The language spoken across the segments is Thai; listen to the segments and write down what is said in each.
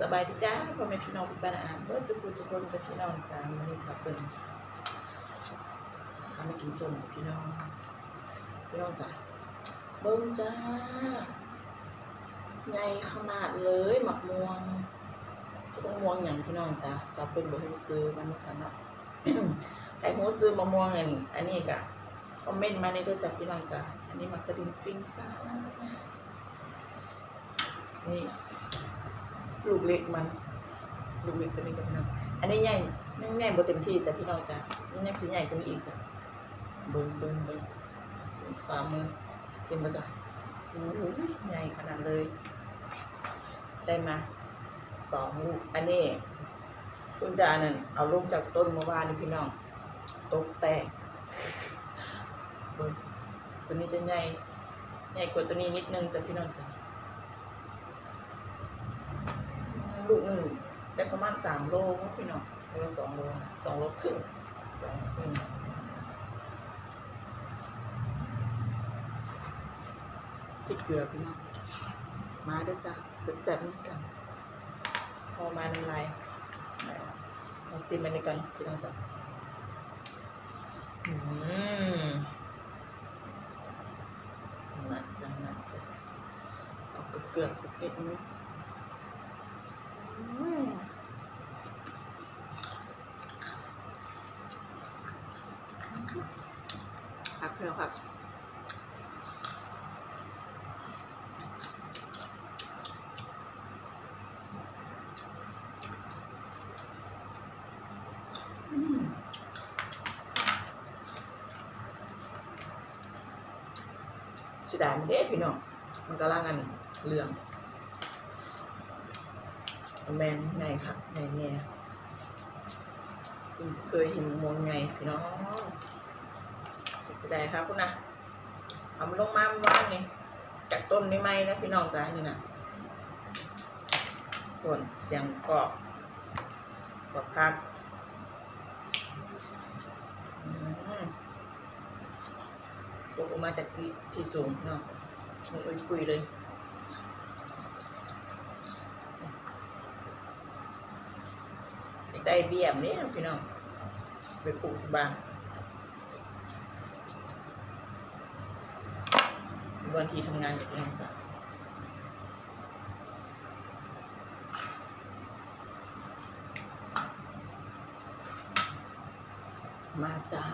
สบายดีจ้าพ่อแม่พี่น้องพี่บ้านอาเบิร์จุกุจุกคนจะพี่น้องจ้าวันนี้สับเป็นพามากินส้มจ้ะพี่น้อง พี่น้องจ้าเบิ้งจ้าใหญ่ขนาดเลยหมักม่วงจะต้องม่วงอย่างพี่น้องจ้าสับเป็นบ่ฮู้ซื้อมันสันเนาะใครฮู้ซื้อมะม่วงอันอันนี้ก็คอมเมนต์มาในเด้อจ้าพี่น้องจ้าอันนี้มักกระดิ่งปิ้งจ้านี่ ลูกเล็กมันลูกเล็กตัวนี้กับพี่น้องอันนี้ใหญ่ยังใหญ่บ่เต็มที่แต่พี่น้องจ้ะยังยังสิใหญ่กว่านี้อีกจ้ะเบิ่งเบิ่งเบิ่งเบิ่งฝ่ามือเห็นบ่จ้ะโอ้โหใหญ่ขนาดเลย ได้มาสองลูกอันนี้คุณจานั่นเอาลูกจากต้นเมื่อวานนี่พี่น้องตกแตกเบิ่งตัวนี้จะใหญ่ใหญ่กว่าตัวนี้นิดนึงจ้ะพี่น้องจ้ะ ลูกหนึ่งได้ประมาณสามโลมั้งพี่น้องหรือว่าสองโลนะสองโลครึ่งสองครึ่งพริกเกลือพี่น้องมาเด้อจ้ะแซ่บๆนี่กัน พอมาน้ำลายมาซิมมันนี่กันพี่น้องจ้ะอืมน่าจะน่าจะเอาเกลือๆสักนิดนึงอืม ผักเปรี้ยวผักอืมสิได้มันเด้พี่น้องมันก็ล่างกันเหลือง แมนไงค่ะไงแง่คุณเคยเห็นมวงไงพี่น้องจะแสดงครับคุณนะเอาลงมามันว่างนี่จากต้นนี่ไหมนะพี่น้องจ้านี่นะส่วนเสียงกรอบกรอบคักอืมตกออกมาจากที่ที่สูงเนาะมันอุ้ยปุยเลย ได้เบียมนี่พี่น้องไปปลูกบ้างวันที่ทำงานกับพี่น้องจ้ะมาจ้า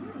อืม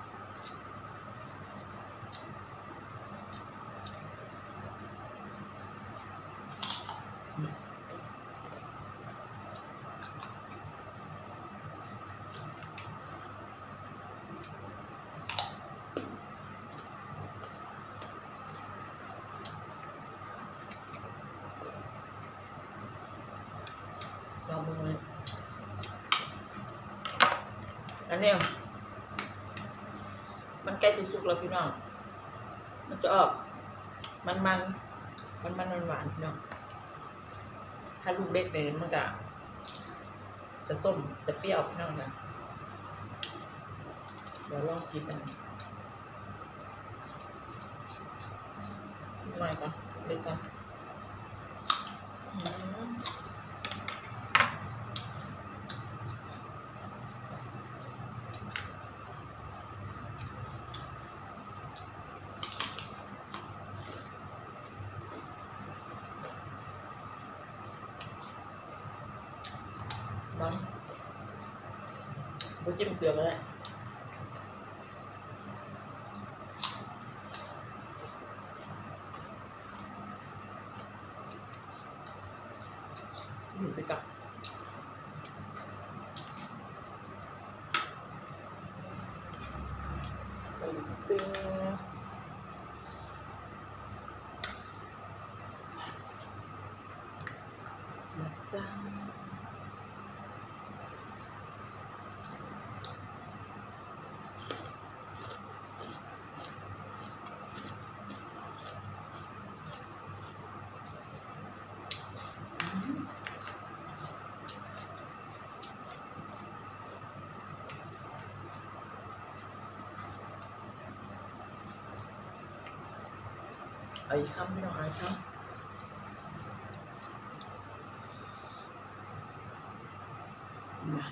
มึงเลยอันนี้มันใกล้จะสุกแล้วพี่น้อง มันจะออก มันมัน มันมันหวานพี่น้อง ถ้าลูกเล็กเนี่ยมันจะจะส้ม จะเปรี้ยวพี่น้องนะเดี๋ยวลองกินกันหน่อยก่อนเล็กก่อน อืมน้องบุจิ้มเกลือก็ได้อยู่ไปกับไปปิ้ง มาจ้าเอาอีกคำพี่น้องเอาอีกคำมา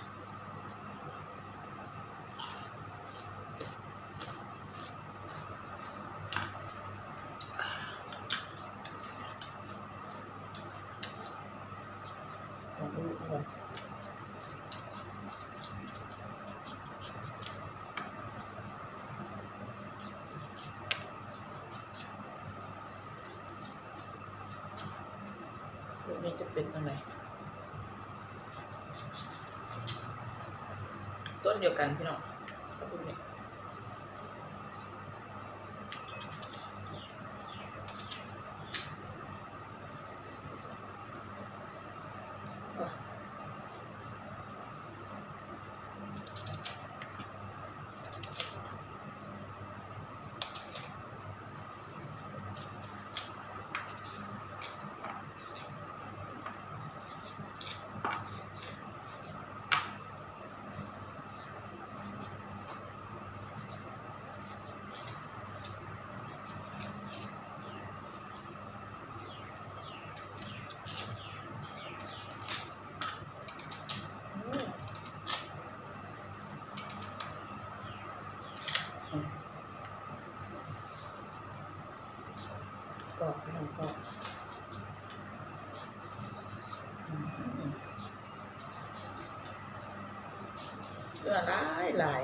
ลองดูก่อ นี้จะเป็นอะไรต้นเดียวกันพี่น้องขอบคุณเนี่ย เลือดหลายหลาย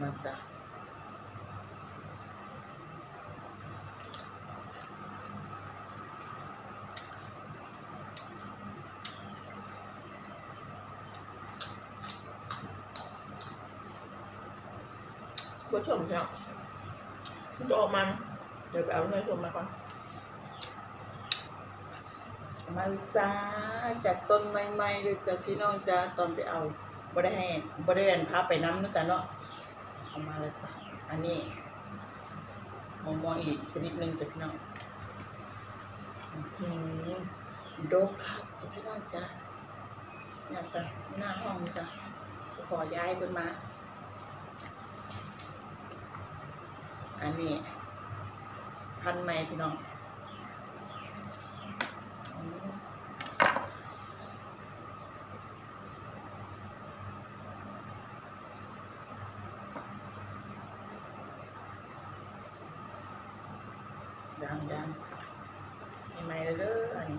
มาจ้ะผู้ชมพี่น้องมันจะออกมันเดี๋ยวไปเอาเนื้อชมมาก่อน มาจ้าจากต้นใหม่ๆเลยจ้ะพี่น้องจ้าตอนไปเอาบ่ได้ให้บ่ได้เรียนพาไปน้ำเนาะจ้ะเนาะเอามาแล้วจ้ะอันนี้มองมองอีกสนิดนึงจ้ะพี่น้องอื้อหือโดกครับจ้ะพี่น้องจ้าอยากจะหน้าห้องจ้ะขอย้ายเพิ่นมา อันนี้พันใหม่พี่น้องอืมยังยังใหม่ๆเลยเด้ออันนี้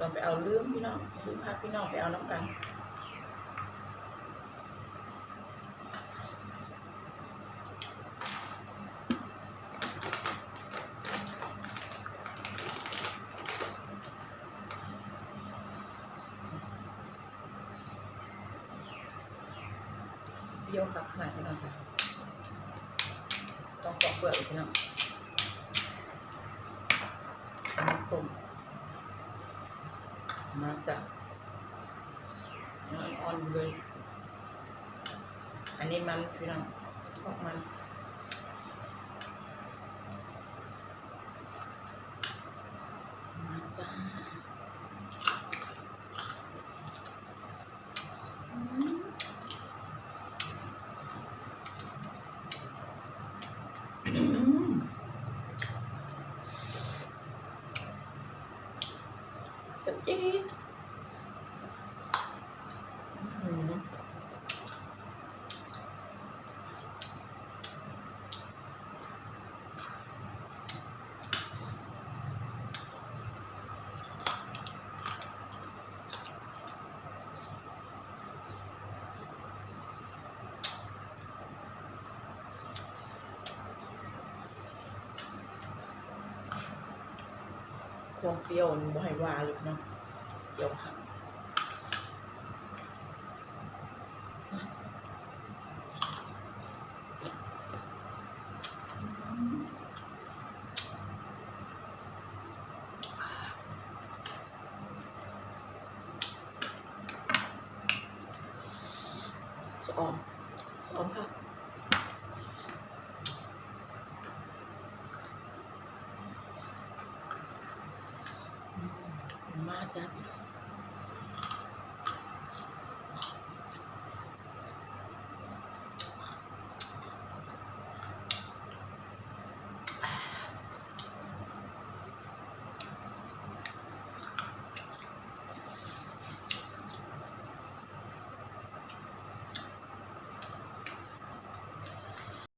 ต้อง ไปเอาเรื่องพี่น้องลืมพาพี่น้องไปเอาน้ำกันเปรี้ยวครับขนาดนี้นะจ๊ะต้องปอกเปลือกอีกนะน้ำส้ม มาจากน้ำอ่อนเลย อันนี้มันพี่น้องพวกมันมาจ้า ความเปรี้ยวนี่บ่ให้ว่าลูกเนาะเดี๋ยวค่ะสอมสอมค่ะ